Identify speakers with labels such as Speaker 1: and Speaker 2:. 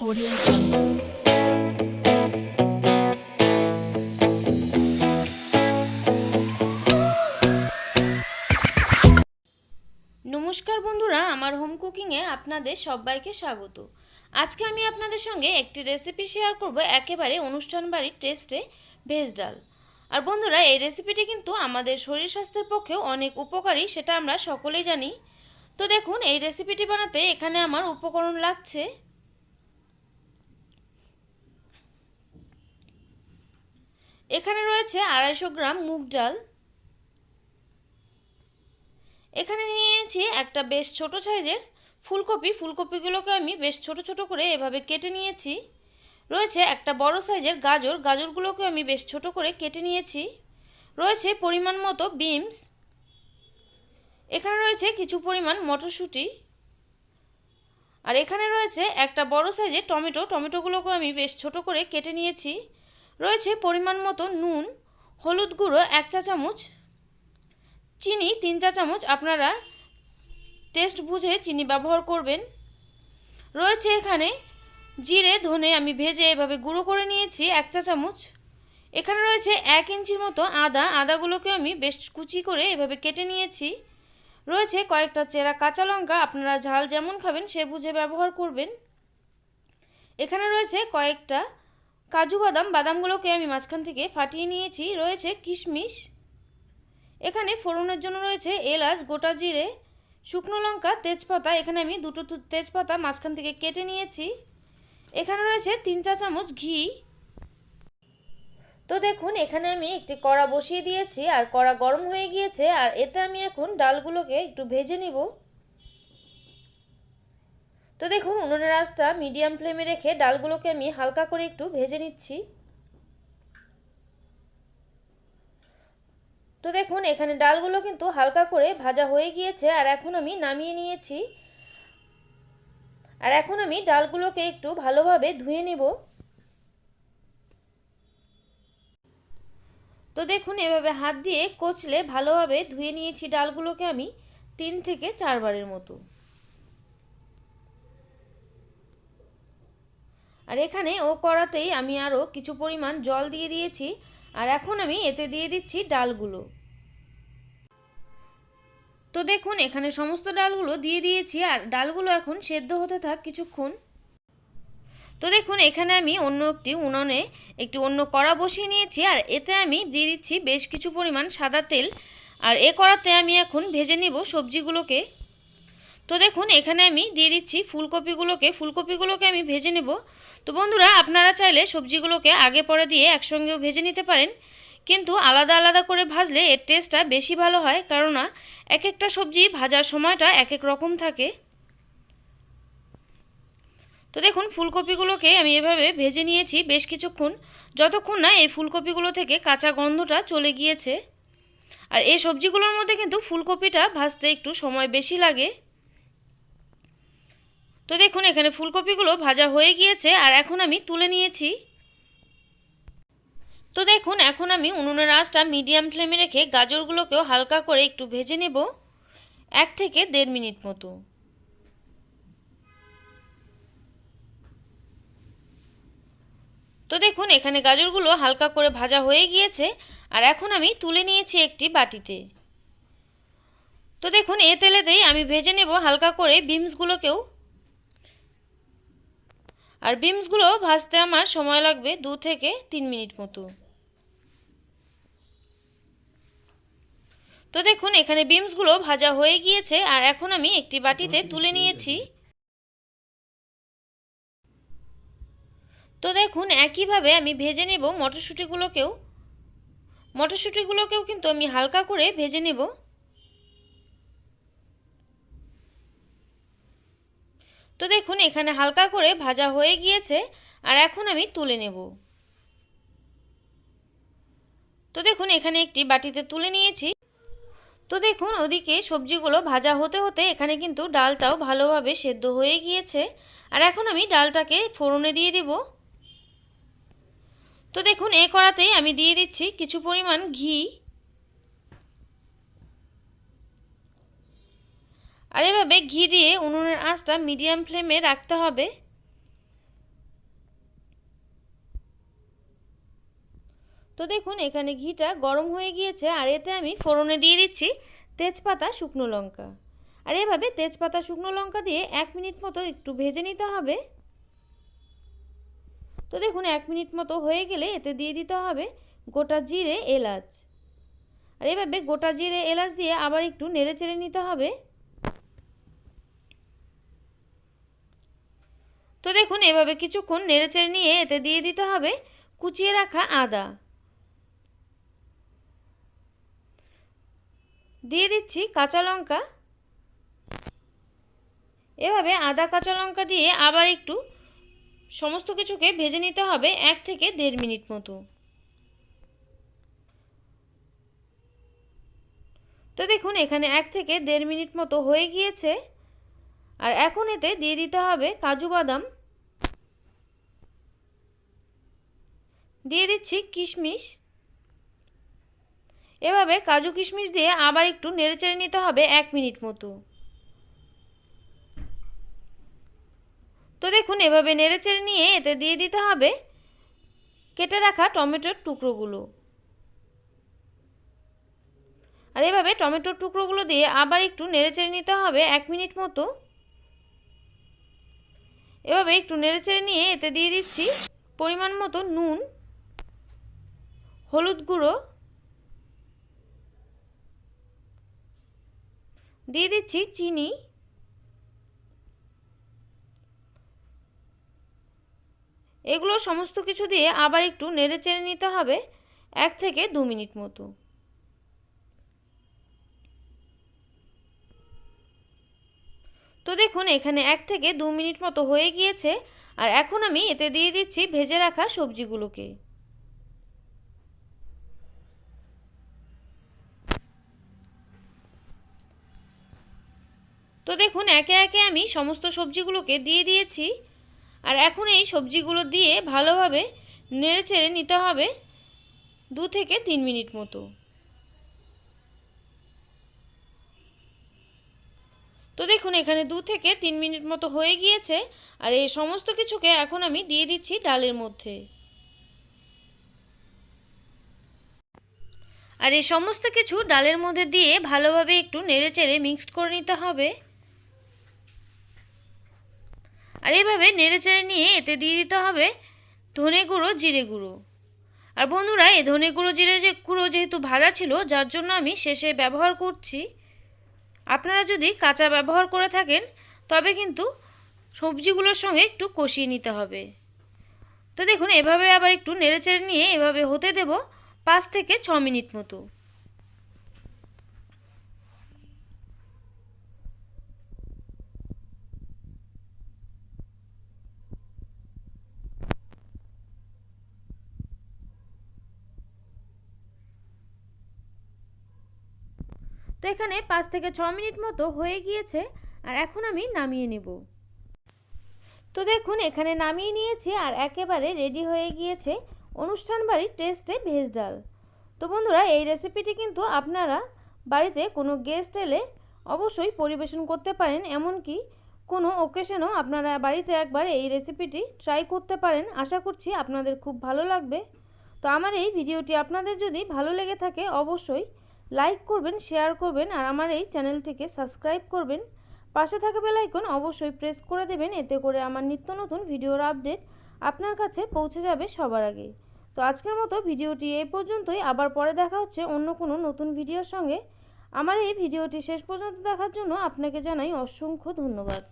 Speaker 1: নমস্কার বন্ধুরা, আমার হোম কুকিংয়ে আপনাদের সবাইকে স্বাগত। আজকে আমি আপনাদের সঙ্গে একটি রেসিপি শেয়ার করব একেবারে অনুষ্ঠান বাড়ির টেস্টে ভেজ ডাল। আর বন্ধুরা, এই রেসিপিটি কিন্তু আমাদের শরীর স্বাস্থ্যের পক্ষেও অনেক উপকারী, সেটা আমরা সকলেই জানি। তো দেখুন, এই রেসিপিটি বানাতে এখানে আমার উপকরণ লাগছে। এখানে রয়েছে আড়াইশো গ্রাম মুগ ডাল। এখানে নিয়েছি একটা বেশ ছোট সাইজের ফুলকপি। ফুলকপিগুলোকে আমি বেশ ছোট ছোট করে এভাবে কেটে নিয়েছি। রয়েছে একটা বড় সাইজের গাজর। গাজরগুলোকে আমি বেশ ছোট করে কেটে নিয়েছি। রয়েছে পরিমাণ মতো বিমস। এখানে রয়েছে কিছু পরিমাণ মটরশুঁটি। আর এখানে রয়েছে একটা বড় সাইজের টমেটো। টমেটোগুলোকে আমি বেশ ছোট করে কেটে নিয়েছি। রয়েছে পরিমাণ মতো নুন, হলুদ গুঁড়ো এক চা চামচ, চিনি তিন চা চামচ, আপনারা টেস্ট বুঝে চিনি ব্যবহার করবেন। রয়েছে এখানে জিরে, ধনে, আমি ভেজে এভাবে গুঁড়ো করে নিয়েছি এক চা চামচ। এখানে রয়েছে এক ইঞ্চির মতো আদা, আদাগুলোকে আমি বেশ কুচি করে এভাবে কেটে নিয়েছি। রয়েছে কয়েকটা চেরা কাঁচা লঙ্কা, আপনারা ঝাল যেমন খাবেন সে বুঝে ব্যবহার করবেন। এখানে রয়েছে কয়েকটা কাজু, বাদাম, বাদামগুলোকে আমি মাঝখান থেকে ফাটিয়ে নিয়েছি। রয়েছে কিশমিশ। এখানে ফোড়নের জন্য রয়েছে এলাচ, গোটা জিরে, শুকনো লঙ্কা, তেজপাতা। এখানে আমি দুটো তেজপাতা মাঝখান থেকে কেটে নিয়েছি। এখানে রয়েছে তিন চা চামচ ঘি। তো দেখুন, এখানে আমি একটি কড়া বসিয়ে দিয়েছি। আর কড়া গরম হয়ে গিয়েছে। আর এতে আমি এখন ডালগুলোকে একটু ভেজে নিব। তো দেখুন উনুনের আঁচটা মিডিয়াম ফ্লেমে রেখে ডালগুলোকে আমি হালকা করে একটু ভেজে নিচ্ছি। তো দেখুন, এখানে ডালগুলো কিন্তু হালকা করে ভাজা হয়ে গিয়েছে, আর এখন আমি নামিয়ে নিয়েছি। আর এখন আমি ডালগুলোকে একটু ভালোভাবে ধুয়ে নেব। তো দেখুন, এভাবে হাত দিয়ে কচলে ভালোভাবে ধুয়ে নিয়েছি ডালগুলোকে আমি তিন থেকে চারবারের মতো। আর এখানে ও কড়াতেই আমি আরও কিছু পরিমাণ জল দিয়ে দিয়েছি, আর এখন আমি এতে দিয়ে দিচ্ছি ডালগুলো। তো দেখুন, এখানে সমস্ত ডালগুলো দিয়ে দিয়েছি, আর ডালগুলো এখন সেদ্ধ হতে থাক কিছুক্ষণ। তো দেখুন, এখানে আমি অন্য একটি উনুনে একটি অন্য কড়া বসিয়ে নিয়েছি, আর এতে আমি দিয়ে দিচ্ছি বেশ কিছু পরিমাণ সাদা তেল। আর এ কড়াতে আমি এখন ভেজে নেব সবজিগুলোকে। তো দেখুন, এখানে আমি দিয়ে দিচ্ছি ফুলকপিগুলোকে। ফুলকপিগুলোকে আমি ভেজে নেব। তো বন্ধুরা, আপনারা চাইলে সবজিগুলোকে আগে পরে দিয়ে একসঙ্গেও ভেজে নিতে পারেন। কিন্তু আলাদা আলাদা করে ভাজলে এর টেস্টটা বেশি ভালো হয়। কেননা এক একটা সবজি ভাজার সময়টা এক এক রকম থাকে। তো দেখুন, ফুলকপিগুলোকে আমি এভাবে ভেজে নিয়েছি বেশ কিছুক্ষণ। যতক্ষণ না এই ফুলকপিগুলো থেকে কাঁচা গন্ধটা চলে গিয়েছে। আর এই সবজিগুলোর মধ্যে কিন্তু ফুলকপিটা ভাজতে একটু সময় বেশি লাগে। তো দেখুন, এখানে ফুলকপিগুলো ভাজা হয়ে গিয়েছে আর এখন আমি তুলে নিয়েছি। তো দেখুন, এখন আমি উনুনের আঁচটা মিডিয়াম ফ্লেমে রেখে গাজরগুলোকেও হালকা করে একটু ভেজে নেব, এক থেকে দেড় মিনিট মতো। তো দেখুন, এখানে গাজরগুলো হালকা করে ভাজা হয়ে গিয়েছে আর এখন আমি তুলে নিয়েছি একটি বাটিতে। তো দেখুন, এ তেলেতেই আমি ভেজে নেব হালকা করে বিমসগুলোকেও আর বিমসগুলো ভাজতে আমার সময় লাগবে দু থেকে তিন মিনিট মতো। তো দেখুন, এখানে বিমসগুলো ভাজা হয়ে গিয়েছে আর এখন আমি একটি বাটিতে তুলে নিয়েছি। তো দেখুন, একইভাবে আমি ভেজে নেব মটরশুঁটিগুলোকেও। মটরশুঁটিগুলোকেও কিন্তু আমি হালকা করে ভেজে নেব। তো দেখুন, এখানে হালকা করে ভাজা হয়ে গিয়েছে, আর এখন আমি তুলে নেব। তো দেখুন, এখানে একটি বাটিতে তুলে নিয়েছি। তো দেখুন, ওদিকে সবজিগুলো ভাজা হতে হতে এখানে কিন্তু ডালটাও ভালোভাবে সেদ্ধ হয়ে গিয়েছে। আর এখন আমি ডালটাকে ফোড়নে দিয়ে দেব। তো দেখুন, এ কড়াতেই আমি দিয়ে দিচ্ছি কিছু পরিমাণ ঘি। আর এভাবে ঘি দিয়ে উনুনের আঁচটা মিডিয়াম ফ্লেমে রাখতে হবে। তো দেখুন, এখানে ঘিটা গরম হয়ে গিয়েছে, আর এতে আমি ফোড়নে দিয়ে দিচ্ছি তেজপাতা, শুকনো লঙ্কা। আর এভাবে তেজপাতা, শুকনো লঙ্কা দিয়ে এক মিনিট মতো একটু ভেজে নিতে হবে। তো দেখুন, এক মিনিট মতো হয়ে গেলে এতে দিয়ে দিতে হবে গোটা জিরে এলাচ। আর এভাবে গোটা জিরে এলাচ দিয়ে আবার একটু নেড়ে চেড়ে নিতে হবে। তো দেখুন, এভাবে কিছুক্ষণ নেড়েচেড়ে নিয়ে এতে দিয়ে দিতে হবে কুচিয়ে রাখা আদা। দিয়ে দিচ্ছি কাঁচা লঙ্কা। এভাবে আদা, কাঁচা লঙ্কা দিয়ে আবার একটু সমস্ত কিছুকে ভেজে নিতে হবে এক থেকে দেড় মিনিট মতো। তো দেখুন, এখানে এক থেকে দেড় মিনিট মতো হয়ে গিয়েছে। আর এখন এতে দিয়ে দিতে হবে কাজু বাদাম। দিয়ে দিচ্ছি কিশমিশ। এভাবে কাজু কিশমিশ দিয়ে আবার একটু নেড়েচেড়ে নিতে হবে এক মিনিট মতো। তো দেখুন, এভাবে নেড়েচেড়ে নিয়ে এতে দিয়ে দিতে হবে কেটে রাখা টমেটোর টুকরোগুলো। আর এভাবে টমেটোর টুকরোগুলো দিয়ে আবার একটু নেড়েচেড়ে নিতে হবে এক মিনিট মতো। এভাবে একটু নেড়ে নেড়েচেড়ে নিয়ে এতে দিয়ে দিচ্ছি পরিমাণ মতো নুন, হলুদ গুঁড়ো, দিয়ে দিচ্ছি চিনি, এগুলো সমস্ত কিছু দিয়ে আবার একটু নেড়ে চেড়ে নিতে হবে এক থেকে দু মিনিট মতো। তো দেখুন, এখানে এক থেকে দু মিনিট মতো হয়ে গিয়েছে আর এখন আমি এতে দিয়ে দিচ্ছি ভেজে রাখা সবজিগুলোকে। তো দেখুন, একে একে আমি সমস্ত সবজিগুলোকে দিয়ে দিয়েছি আর এখন এই সবজিগুলো দিয়ে ভালোভাবে নেড়ে চেড়ে নিতে হবে দু থেকে তিন মিনিট মতো। তো দেখুন, এখানে দু থেকে তিন মিনিট মতো হয়ে গিয়েছে আর এই সমস্ত কিছুকে এখন আমি দিয়ে দিচ্ছি ডালের মধ্যে। আর এই সমস্ত কিছু ডালের মধ্যে দিয়ে ভালোভাবে একটু নেড়ে চেড়ে মিক্সড করে নিতে হবে। আর এভাবে নেড়ে চেড়ে নিয়ে এতে দিয়ে দিতে হবে ধনে গুঁড়ো, জিরে গুঁড়ো। আর বন্ধুরা, এই ধনে গুঁড়ো, জিরে গুঁড়ো যেহেতু ভাজা ছিল, যার জন্য আমি শেষে ব্যবহার করছি। আপনারা যদি কাঁচা ব্যবহার করে থাকেন, তবে কিন্তু সবজিগুলোর সঙ্গে একটু কষিয়ে নিতে হবে। তো দেখুন, এভাবে আবার একটু নেড়ে চেড়ে নিয়ে এভাবে হতে দেব পাঁচ থেকে ছ মিনিট মতো। তো এখানে পাঁচ থেকে ছ মিনিট মতো হয়ে গিয়েছে, আর এখন আমি নামিয়ে নেব। তো দেখুন, এখানে নামিয়ে নিয়েছি, আর একেবারে রেডি হয়ে গিয়েছে অনুষ্ঠান বাড়ির টেস্টে ভেজ ডাল। তো বন্ধুরা, এই রেসিপিটি কিন্তু আপনারা বাড়িতে কোনো গেস্ট এলে অবশ্যই পরিবেশন করতে পারেন, এমনকি কোনো ওকেশনও আপনারা বাড়িতে একবার এই রেসিপিটি ট্রাই করতে পারেন। আশা করছি আপনাদের খুব ভালো লাগবে। তো আমার এই ভিডিওটি আপনাদের যদি ভালো লেগে থাকে, অবশ্যই লাইক করবেন শেয়ার করবেন, আর আমার এই চ্যানেলটিকে সাবস্ক্রাইব করবেন। পাশে থাকা বেলাইকন অবশ্যই প্রেস করে দেবেন, এতে করে আমার নিত্য নতুন ভিডিওর আপডেট আপনার কাছে পৌঁছে যাবে সবার আগে। তো আজকের মতো ভিডিওটি এই পর্যন্তই, আবার পরে দেখা হচ্ছে অন্য কোনো নতুন ভিডিওর সঙ্গে। আমার এই ভিডিওটি শেষ পর্যন্ত দেখার জন্য আপনাকে জানাই অসংখ্য ধন্যবাদ।